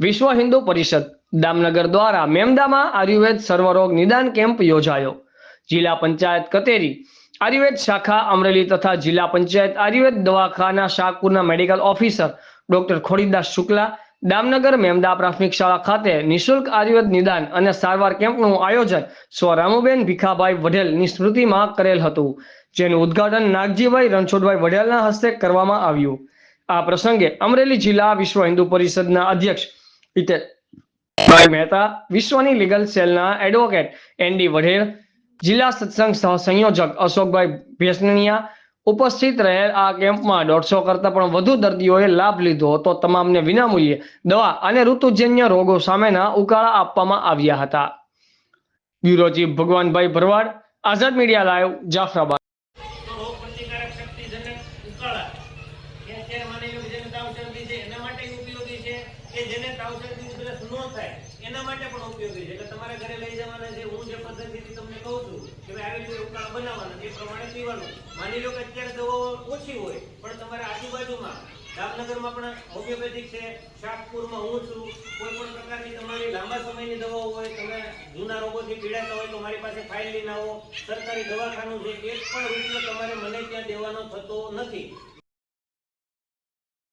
વિશ્વ હિન્દુ પરિષદ દામનગર દ્વારા મેમદામાં આયુર્વેદ સર્વરોગ નિદાન કેમ્પ યોજાયો. જિલ્લા પંચાયત કચેરી, આયુર્વેદ શાખા અમરેલી તથા જિલ્લા પંચાયત આયુર્વેદ દવાખાના શાહપુરના medical officer doctor Khodidas Shukla, Damnagar Memda પ્રાથમિક શાળા ખાતે નિશુલ્ક આયુર્વેદ નિદાન અને સારવાર કેમ્પનું આયોજન સ્વ રામુબેન ભીખાભાઈ વઢેલની સ્મૃતિમાં કરેલ હતું, જેનું ઉદ્ઘાટન નાગજીભાઈ રણછોડભાઈ વઢેલના હસ્તે કરવામાં આવ્યું. આ પ્રસંગે અમરેલી જિલ્લા વિશ્વ હિન્દુ પરિષદના અધ્યક્ષ હિતેશભાઈ મહેતા વિશ્વની લીગલ સેલના એડવોકેટ એનડી વઢેર જિલ્લા સત્સંગ સંયોજક અશોકભાઈ ભેસનિયા ઉપસ્થિત રહેલ આ કેમ્પમાં દોઢસો કરતા પણ વધુ દર્દીઓએ લાભ લીધો હતો. તમામને વિનામૂલ્યે દવા અને ઋતુજન્ય રોગો સામેના ઉકાળા આપવામાં આવ્યા હતા. Bureau chief Bhagwanbhai Bharwad, Azad media live Jafrabad. કે જેને તાવ શરદી ન થાય, એના માટે પણ ઉપયોગી છે. એટલે તમારા ઘરે લઈ જવાના છે, હું જે પદ્ધતિથી તમને કહું છું કે ભાઈ આવી રીતે ઉકાળ બનાવવાના, એ પ્રમાણે પીવાનું. માની લો કે અત્યારે દવાઓ ઓછી હોય, પણ તમારા આજુબાજુમાં જામનગરમાં પણ હોમિયોપેથિક છે, શાકપુરમાં હું છું, કોઈ પણ પ્રકારની તમારી લાંબા સમયની દવાઓ હોય, તમે જૂના રોગોથી પીડાતા હોય તો મારી પાસે ફાઇલ લઈને આવો. સરકારી દવાખાનું છે એક પણ રૂપિયો તમારે મને ત્યાં દેવાનો થતો નથી.